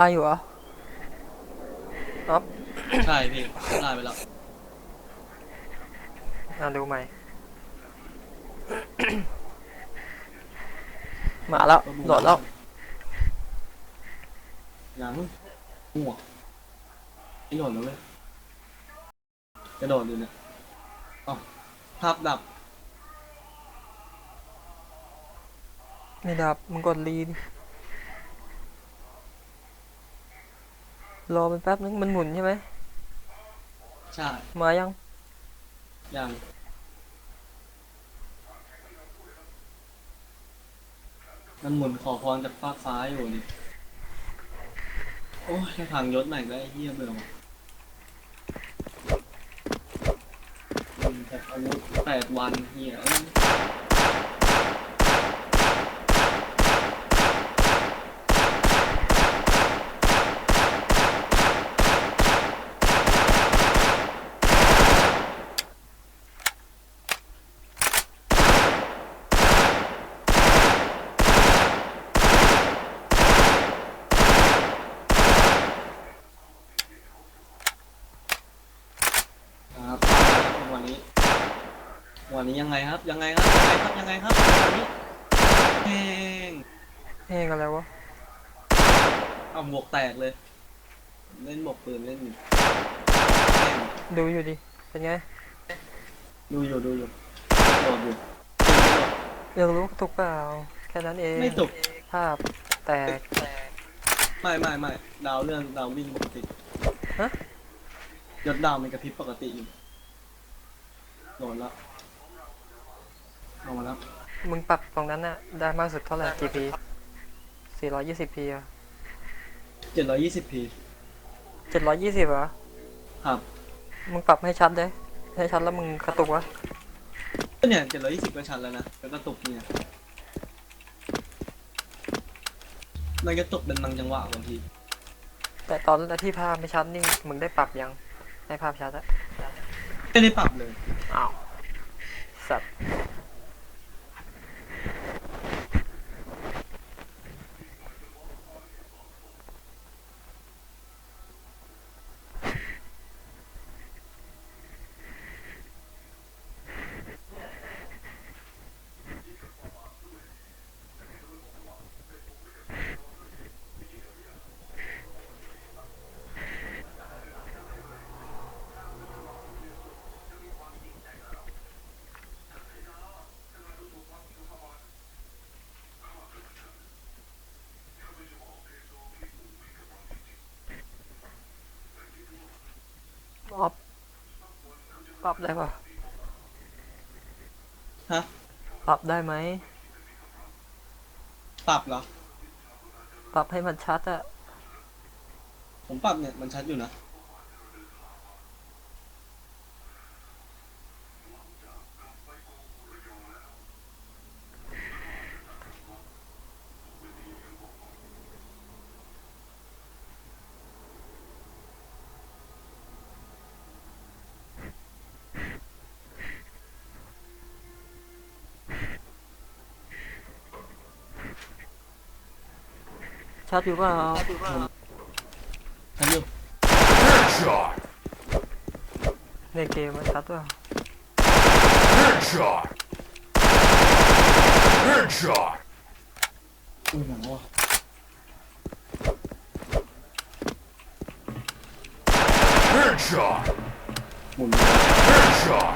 ได้อยู่เหรออ๊อฟใช่พี่ได้ไปแล้วอ่าดูใหม่ มาแล้วโหลดแล้วยังหัวไม่โดดแล้วเว้ยกระโดดอยู่เนี่ยอ๋อภาพดับไม่ดับมึงกดรีดิ รอไปแป๊บนึงมันหมุนใช่ไหมใช่ มายัง ยัง มันหมุนขอพรจากฟ้ากฟ้าอยู่นี่ โอ้ยแค่พังยศใหม่ก็ไอ้เหี้ยเบื่อว่ะอืมแต่อาวุธแปดวันเหี้ยเอ้ย ครับวันนี้ วันนี้ยังไงครับ ยังไงครับยังไงครับยังไงครับวันนี้แห้งเพลงอะไรวะเอาหมวกแตกเลย เล่นหมวกปืนเล่นอยู่แห้งดูอยู่ดิเป็นไงดูอยู่ดูอยู่โดดอยู่ยังรู้ถูกเปล่าแค่นั้นเองไม่ตกภาพแตกไม่ไม่ไม่ดาวเรื่องดาววิ่งปกติฮะยศดาวมันกระพริบปกติอยู่โดนแล้ว เอามาแล้วมึงปรับตรงนั้นน่ะ ได้มากสุดเท่าไหร่กี่พีสี่ร้อยยี่สิบพีอะเจ็ดร้อยยี่สิบพีเจ็ดร้อยยี่สิบเหรอ ครับมึงปรับให้ชัดได้ให้ชัดแล้วมึงกระตุกวะ ก็เนี่ยเจ็ดร้อยยี่สิบก็ชันแล้วนะแล้วก็ตกเนี่ยมันก็ตกเป็นบางจังหวะบางทีแต่ตอนที่ภาพไม่ชัดนี่มึงได้ปรับยังให้ภาพชัดอะไม่ได้ปรับเลย อ้าวสัตว์ ออฟปรับได้ปะฮะ ปรับได้ไหม ปรับเหรอ ปรับให้มันชัดอะผมปรับเนี่ยมันชัดอยู่นะ ชัดอยู่เปล่าชัดอยู่ Headshot! ในเกมมันชัดเปล่า Headshot! Headshot! อุ้ยหนังว่ะ Headshot! หมุน Headshot!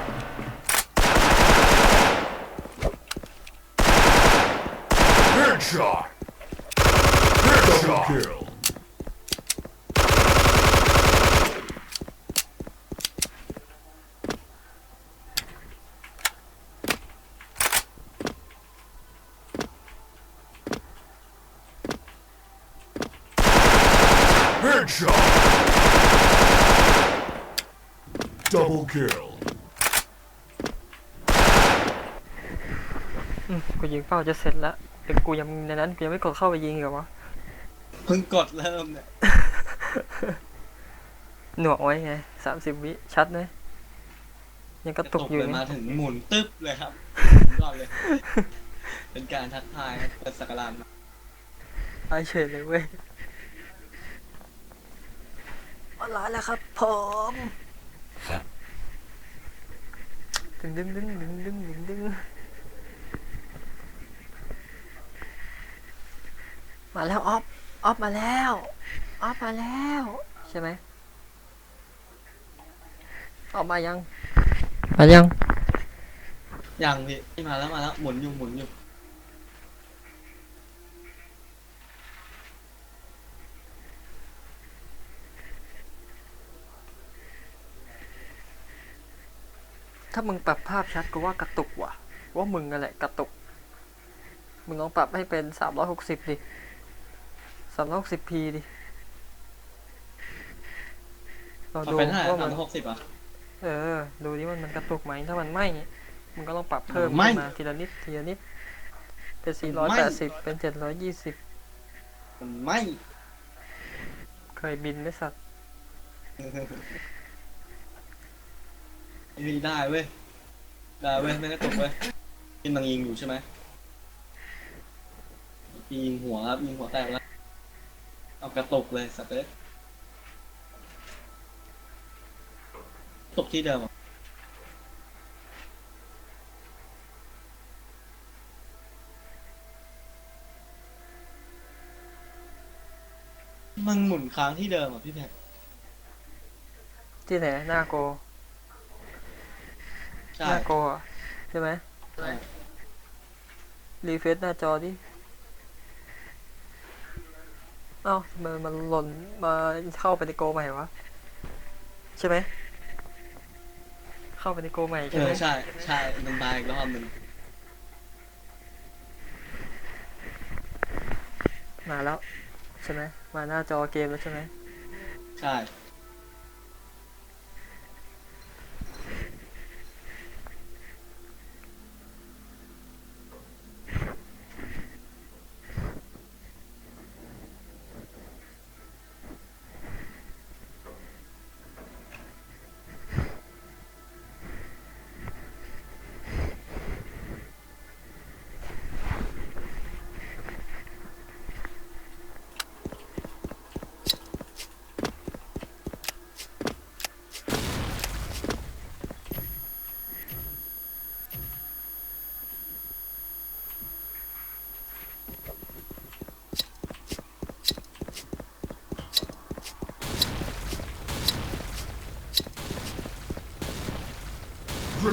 Headshot! Headshot! Double kill. Headshot! Double kill. อืมกูยิงเป้าจะเสร็จแล้วแต่กูยังในนั้นกูยังไม่กดเข้าไปยิงอีกเหรอวะ เพิ่งกดเริ่มเนี่ยหน่วงไว้ไงสามสิบวิชัดนะยังกระตุกอยู่เลยเนี่มายถึงหมุนตึ๊บเลยครับก่อนเลย เป็นการทักทายครับเปิดสักการะมาตายเฉยเลยเว้ยร้อยแล้วครับผมดึงดึงดึงดึงดึงดึงดึงมาแล้วออฟ ออฟมาแล้วออฟมาแล้ว ใช่ไหมออกมายัง มายัง ยังพี่พี่มาแล้วมาแล้วหมุนอยู่หมุนอยู่ถ้ามึงปรับภาพชัดก็ว่ากระตุกว่ะ ว่ามึงนั่นแหละกระตุก มึงลองปรับให้เป็นสามร้อยหกสิบดิ สามร้อยหกสิบพีดิลองเอาดูเป็นเท่าไหร่ว่าสามัมนร้อยหกสิบอะ เออ ดูดิมันมันกระตุกไหมถ้ามันไม่มึงก็ลองปรับเพิ่มไม่ขึ้นมาทีละนิดทีละนิดเป็นสี่ร้อยไม่แปดสิบเป็นเจ็ดร้อยยี่สิบมันไม่เคยบินไหมสัตว์เฮ้ยได้เว้ย ได้เว้ยไม่ได้ตกเว้ยกินบางยิงอยู่ใช่ไหมยิงหัวครับยิงหัวแตกแล้ว เอากระตกเลยสัตว์เลยตกที่เดิมอะมันหมุนค้างที่เดิมอะพี่แพทที่ไหนหน้าโกใช่หน้าโกอะใช่ไหมใช่ รีเฟซหน้าจอดิ เอ้าทำไมมันหล่นมาเข้าไปในโกใหม่วะใช่ไหมเข้าไปในโกใหม่เอใช่ไหมอใช่ใช่มันมาอีกรอบหนึ่งมาแล้วใช่ไหมมาหน้าจอเกมแล้วใช่ไหมใช่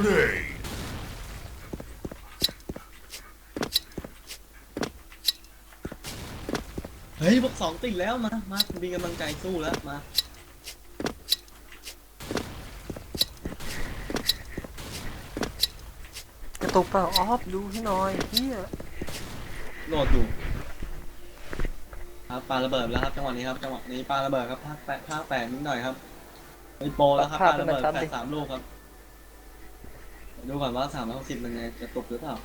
Grenade. เฮ้ยพวกสองติดแล้วมา มามีกำลังใจสู้แล้วมา กระตุกเปล่าออฟดูให้หน่อยเฮียโหลดอยู่ครับปาระเบิดแล้วครับจังหวะนี้ครับจังหวะนี้ปาระเบิดครับภาคแปดภาคแปดนิดหน่อยครับมีโปรแล้วครับปาระเบิดแปดสามลูกครับเดี๋ยวดูก่อนว่าสามร้อยหกสิบมันไงจะตกหรือเปล่า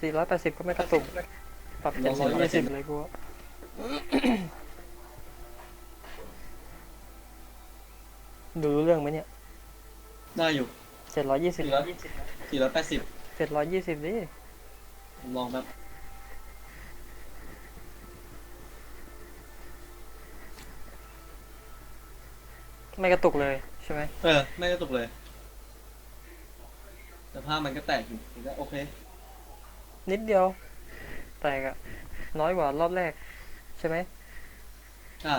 สี่ร้อยแปดสิบก็ไม่กระตุกปรับเจ็ดร้อยยี่สิบเลยกูว่าดูรู้เรื่องไหมเนี่ย ได้อยู่เจ็ดร้อยยี่สิบสี่ร้อยสี่ร้อยแปดสิบเจ็ดร้อยยี่สิบดิผมลองแบบ ไม่กระตุกเลยใช่ไหมเออ ไม่ได้ตกเลย แต่ภาพมันก็แตกอยู่ถือว่าโอเค นิดเดียว แตกอะน้อยกว่ารอบแรก ใช่ไหมใช่